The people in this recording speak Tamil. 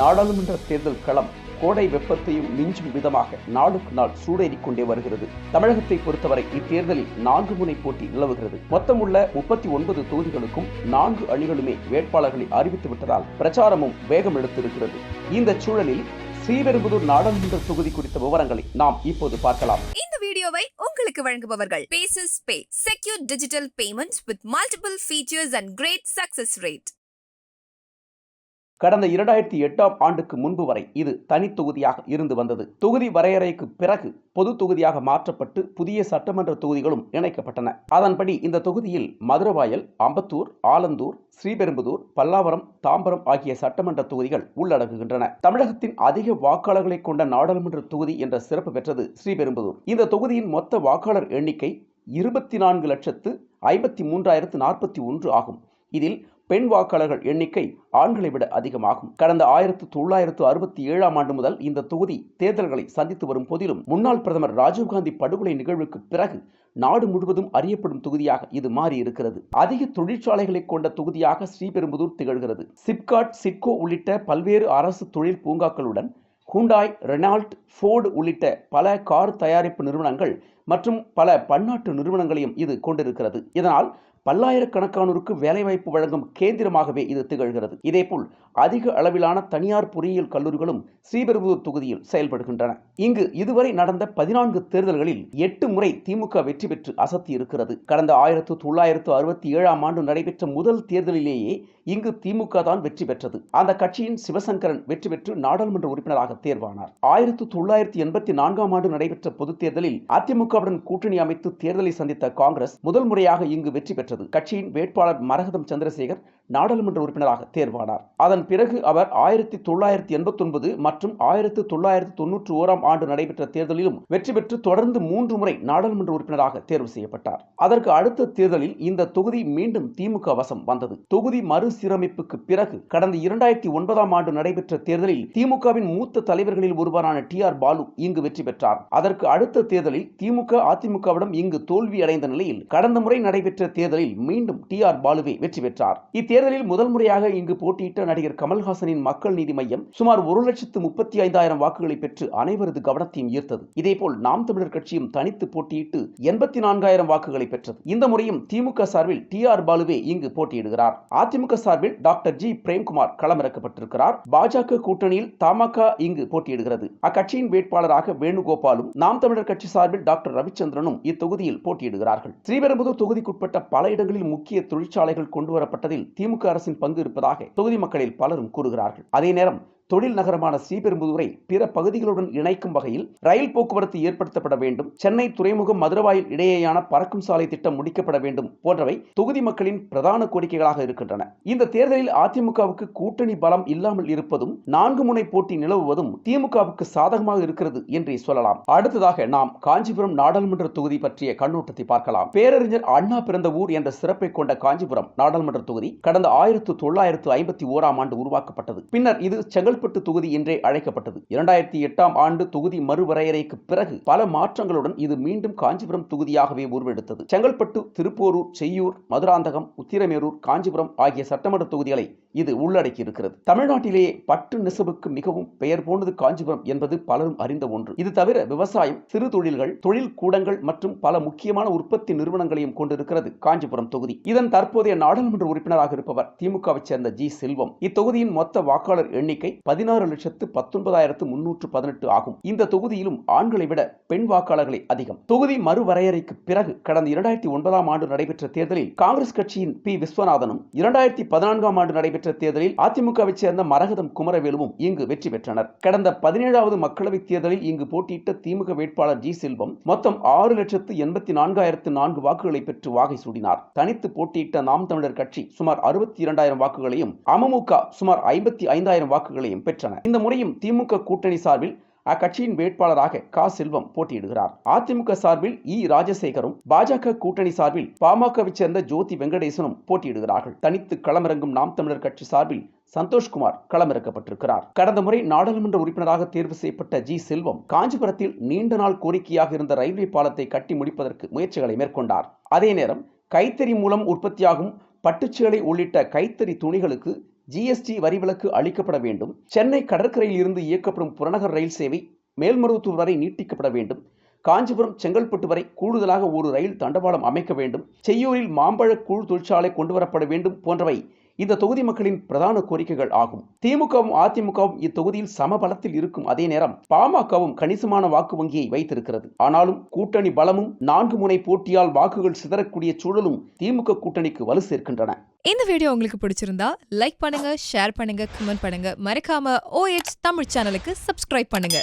நாடாளுமன்ற தேர்தல் களம் கோடை வெப்பத்தையும் மிஞ்சும் விதமாக நாளுக்கு நாள் சூடேறிக் கொண்டே வருகிறது. தமிழகத்தை பொறுத்தவரை இத்தேர்தலில் நான்கு முனை போட்டி நிலவுகிறது. மொத்தமுள்ள முப்பத்தி ஒன்பது தொகுதிகளுக்கும் நான்கு அணிகளுமே வேட்பாளர்களை அறிவித்து விட்டதால் பிரச்சாரமும் வேகம் எடுத்திருக்கிறது. இந்த சூழலில் ஸ்ரீபெரும்புதூர் நாடாளுமன்ற தொகுதி குறித்த விவரங்களை நாம் இப்போது பார்க்கலாம். இந்த வீடியோவை உங்களுக்கு வழங்குபவர்கள் paces pay secure digital payments with multiple features and great success rate கடந்த இரண்டாயிரத்தி எட்டாம் ஆண்டுக்கு முன்பு வரை இது தனி தொகுதியாக இருந்து வந்தது. தொகுதி வரையறைக்கு பிறகு பொது தொகுதியாக மாற்றப்பட்டு புதிய சட்டமன்ற தொகுதிகளும் இணைக்கப்பட்டன. அதன்படி இந்த தொகுதியில் மதுரவாயல் அம்பத்தூர் ஆலந்தூர் ஸ்ரீபெரும்புதூர் பல்லாவரம் தாம்பரம் ஆகிய சட்டமன்ற தொகுதிகள் உள்ளடங்குகின்றன. தமிழகத்தின் அதிக வாக்காளர்களை கொண்ட நாடாளுமன்ற தொகுதி என்ற சிறப்பு பெற்றது ஸ்ரீபெரும்புதூர். இந்த தொகுதியின் மொத்த வாக்காளர் எண்ணிக்கை இருபத்தி நான்கு லட்சத்து ஐம்பத்தி மூன்றாயிரத்து நாற்பத்தி ஒன்று ஆகும். இதில் பெண் வாக்காளர்கள் எண்ணிக்கை ஆண்களை விட அதிகமாகும். கடந்த ஆயிரத்து தொள்ளாயிரத்து அறுபத்தி ஏழாம் ஆண்டு முதல் இந்த தொகுதி தேர்தல்களை சந்தித்து வரும் போதிலும் முன்னாள் பிரதமர் ராஜீவ்காந்தி படுகொலை நிகழ்வுக்கு பிறகு நாடு முழுவதும் அறியப்படும் தொகுதியாக இது மாறி இருக்கிறது அதிக தொழிற்சாலைகளை கொண்ட தொகுதியாக ஸ்ரீபெரும்புதூர் திகழ்கிறது. சிப்காட் சிட்கோ உள்ளிட்ட பல்வேறு அரசு தொழில் பூங்காக்களுடன் ஹூண்டாய் ரெனால்ட் ஃபோர்டு உள்ளிட்ட பல கார் தயாரிப்பு நிறுவனங்கள் மற்றும் பல பன்னாட்டு நிறுவனங்களையும் இது கொண்டிருக்கிறது. இதனால் பல்லாயிரக்கணக்கானோருக்கு வேலைவாய்ப்பு வழங்கும் கேந்திரமாகவே இது திகழ்கிறது. இதேபோல் அதிக அளவிலான தனியார் பொறியியல் கல்லூரிகளும் ஸ்ரீபெரும்புதூர் தொகுதியில் செயல்படுகின்றன. இங்கு இதுவரை நடந்த பதினான்கு தேர்தல்களில் எட்டு முறை திமுக வெற்றி பெற்று அசத்தி இருக்கிறது. கடந்த ஆயிரத்து தொள்ளாயிரத்து அறுபத்தி ஏழாம் ஆண்டு நடைபெற்ற முதல் தேர்தலிலேயே இங்கு திமுக தான் வெற்றி பெற்றது. அந்த கட்சியின் சிவசங்கரன் வெற்றி பெற்று நாடாளுமன்ற உறுப்பினராக தேர்வானார். ஆயிரத்து தொள்ளாயிரத்து எண்பத்தி நான்காம் ஆண்டு நடைபெற்ற பொதுத் தேர்தலில் அதிமுகவுடன் கூட்டணி அமைத்து தேர்தலை சந்தித்த காங்கிரஸ் முதல் முறையாக இங்கு வெற்றி பெற்றது. கட்சியின் வேட்பாளர் மரகதம் சந்திரசேகர் நாடாளுமன்ற உறுப்பினராக தேர்வானார். அதன் பிறகு அவர் ஆயிரத்தி தொள்ளாயிரத்தி எண்பத்தி ஒன்பது மற்றும் ஆயிரத்தி தொள்ளாயிரத்தி தொன்னூற்றி ஓராம் ஆண்டு நடைபெற்ற தேர்தலிலும் வெற்றி பெற்று தொடர்ந்து மூன்று முறை நாடாளுமன்ற உறுப்பினராக தேர்வு செய்யப்பட்டார். அதற்கு அடுத்த தேர்தலில் இந்த தொகுதி மீண்டும் திமுக வசம் வந்தது. தொகுதி மறுசீரமைப்புக்கு பிறகு கடந்த இரண்டாயிரத்தி ஒன்பதாம் ஆண்டு நடைபெற்ற தேர்தலில் திமுகவின் மூத்த தலைவர்களில் ஒருவரான டி ஆர் பாலு இங்கு வெற்றி பெற்றார். அதற்கு அடுத்த தேர்தலில் திமுக அதிமுகவிடம் இங்கு தோல்வி அடைந்த நிலையில் கடந்த முறை நடைபெற்ற தேர்தலில் மீண்டும் டி ஆர் பாலுவே வெற்றி பெற்றார். இத்தேர்தலில் முதல் முறையாக இங்கு போட்டியிட்ட நடிகர் கமல்ஹாசனின் மக்கள் நீதி மையம் சுமார் ஒரு லட்சத்து முப்பத்தி ஐந்தாயிரம் வாக்குகளை பெற்று அனைவரது கவனத்தையும் ஈர்த்தது. இதேபோல் நாம் தமிழர் கட்சியும் தனித்து போட்டியிட்டு எண்பத்தி நான்காயிரம் வாக்குகளை பெற்றது. இந்த முறையும் திமுக சார்பில் டி ஆர் பாலுவே இங்கு போட்டியிடுகிறார். அதிமுக சார்பில் டாக்டர் ஜி பிரேம்குமார் களமிறக்கப்பட்டிருக்கிறார். பாஜக கூட்டணியில் தமாக இங்கு போட்டியிடுகிறது. அக்கட்சியின் வேட்பாளராக வேணுகோபாலும் நாம் தமிழர் கட்சி சார்பில் டாக்டர் ரவிச்சந்திரனும் இத்தொகுதியில் போட்டியிடுகிறார்கள். ஸ்ரீபெரும்புதூர் தொகுதிக்குட்பட்ட பல இடங்களில் முக்கிய தொழிற்சாலைகள் கொண்டுவரப்பட்டதில் திமுக அரசின் பங்கு இருப்பதாக தொகுதி மக்களில் பலரும் கூறுகிறார்கள். அதே நேரம் தொழில் நகரமான ஸ்ரீபெரும்புதூரை பிற பகுதிகளுடன் இணைக்கும் வகையில் ரயில் போக்குவரத்து ஏற்படுத்தப்பட வேண்டும் சென்னை துறைமுகம் மதுரவாயில் இடையேயான பறக்கும் சாலை திட்டம் முடிக்கப்பட வேண்டும் போன்றவை தொகுதி மக்களின் பிரதான கோரிக்கைகளாக இருக்கின்றன. இந்த தேர்தலில் அதிமுகவுக்கு கூட்டணி பலம் இல்லாமல் இருப்பதும் நான்கு முனை போட்டி நிலவுவதும் திமுகவுக்கு சாதகமாக இருக்கிறது என்றே சொல்லலாம். அடுத்ததாக நாம் காஞ்சிபுரம் நாடாளுமன்ற தொகுதி பற்றிய கண்ணோட்டத்தை பார்க்கலாம். பேரறிஞர் அண்ணா பிறந்த ஊர் என்ற சிறப்பை கொண்ட காஞ்சிபுரம் நாடாளுமன்ற தொகுதி கடந்த ஆயிரத்து தொள்ளாயிரத்து ஐம்பத்தி ஓராம் ஆண்டு உருவாக்கப்பட்டது. பின்னர் இது செங்கல் செங்கல்பட்டு தொகுதி என்றே அழைக்கப்பட்டது. இரண்டாயிரத்தி எட்டாம் ஆண்டு தொகுதி மறுவரையறைக்கு பிறகு பல மாற்றங்களுடன் இது மீண்டும் காஞ்சிபுரம் தொகுதியாகவே உருவெடுத்தது. செங்கல்பட்டு திருப்போரூர் செய்யூர் மதுராந்தகம் உத்திரமேரூர் காஞ்சிபுரம் ஆகிய சட்டமன்ற தொகுதிகளை இது உள்ளடக்கி இருக்கிறது தமிழ்நாட்டிலேயே பட்டு நெசவுக்கு மிகவும் பெயர் போனது காஞ்சிபுரம் என்பது பலரும் அறிந்த ஒன்று. இது தவிர விவசாயம் சிறு தொழில்கள் தொழில் கூடங்கள் மற்றும் பல முக்கியமான உற்பத்தி நிறுவனங்களையும் கொண்டிருக்கிறது காஞ்சிபுரம் தொகுதி. இதன் தற்போதைய நாடாளுமன்ற உறுப்பினராக இருப்பவர் திமுகவை சேர்ந்த ஜி செல்வம். இத்தொகுதியின் மொத்த வாக்காளர் எண்ணிக்கை பதினாறு லட்சத்து பத்தொன்பதாயிரத்து முன்னூற்று பதினெட்டு ஆகும். இந்த தொகுதியிலும் ஆண்களை விட பெண் வாக்காளர்களே அதிகம். தொகுதி மறுவரையறைக்கு பிறகு கடந்த இரண்டாயிரத்தி ஒன்பதாம் ஆண்டு நடைபெற்ற தேர்தலில் காங்கிரஸ் கட்சியின் பி. விஸ்வநாதனும் இரண்டாயிரத்தி பதினான்காம் ஆண்டு நடைபெற்ற தேர்தலில் அதிமுகவைச் சேர்ந்த மரகதம் குமரவேலுவும் இங்கு வெற்றி பெற்றனர். கடந்த பதினேழாவது மக்களவைத் தேர்தலில் இங்கு போட்டியிட்ட திமுக வேட்பாளர் ஜி. செல்வம் மொத்தம் ஆறு லட்சத்து எண்பத்தி நான்காயிரத்து நான்கு வாக்குகளை பெற்று வாகை சூடினார். தனித்து போட்டியிட்ட நாம் தமிழர் கட்சி சுமார் அறுபத்தி இரண்டாயிரம் வாக்குகளையும் அமமுக சுமார் ஐம்பத்தி ஐந்தாயிரம் வாக்குகளையும் பெற்றன. இந்த முறையும் திமுக கூட்டணி சார்பில் அக்கட்சியின் வேட்பாளராக கா. செல்வம் போட்டியிடுகிறார். அதிமுக சார்பில் இ. ராஜசேகரும் பாஜக கூட்டணி சார்பில் பாமகவை சேர்ந்த ஜோதி வெங்கடேசனும் போட்டியிடுகிறார்கள். தனித்து களமிறங்கும் நாம் தமிழர் கட்சி சார்பில் சந்தோஷ்குமார் களமிறக்கப்பட்டிருக்கிறார். கடந்த முறை நாடாளுமன்ற உறுப்பினராக தேர்வு செய்யப்பட்ட ஜி. செல்வம் காஞ்சிபுரத்தில் நீண்ட நாள் கோரிக்கையாக இருந்த ரயில்வே பாலத்தை கட்டி முடிப்பதற்கு முயற்சிகளை மேற்கொண்டார். அதே நேரம் கைத்தறி மூலம் உற்பத்தியாகும் பட்டுச்சேலை உள்ளிட்ட கைத்தறி துணிகளுக்கு ஜிஎஸ்டி வரி விலக்கு அளிக்கப்பட வேண்டும். சென்னை கடற்கரையில் இருந்து இயக்கப்படும் புறநகர் ரயில் சேவை மேல்மருவத்தூர் வரை நீட்டிக்கப்பட வேண்டும். காஞ்சிபுரம் செங்கல்பட்டு வரை கூடுதலாக ஒரு ரயில் தண்டவாளம் அமைக்க வேண்டும். செய்யூரில் மாம்பழ கூழ் தொழிற்சாலை கொண்டுவரப்பட வேண்டும் போன்றவை இந்த தொகுதி மக்களின் பிரதான கோரிக்கைகள் ஆகும். திமுகவும் அதிமுகவும் இத்தொகுதியில் சமபலத்தில் இருக்கும் அதே நேரம் பாமகவும் கணிசமான வாக்கு வங்கியை வைத்திருக்கிறது. ஆனாலும் கூட்டணி பலமும் நான்கு முனை போட்டியால் வாக்குகள் சிதறக்கூடிய சூழலும் திமுக கூட்டணிக்கு வலு சேர்க்கின்றன. இந்த வீடியோ உங்களுக்கு பிடிச்சிருந்தா லைக் பண்ணுங்க ஷேர் பண்ணுங்க கமெண்ட் பண்ணுங்க. மறக்காம ஓஎச் தமிழ் சேனலுக்கு சப்ஸ்கிரைப் பண்ணுங்க.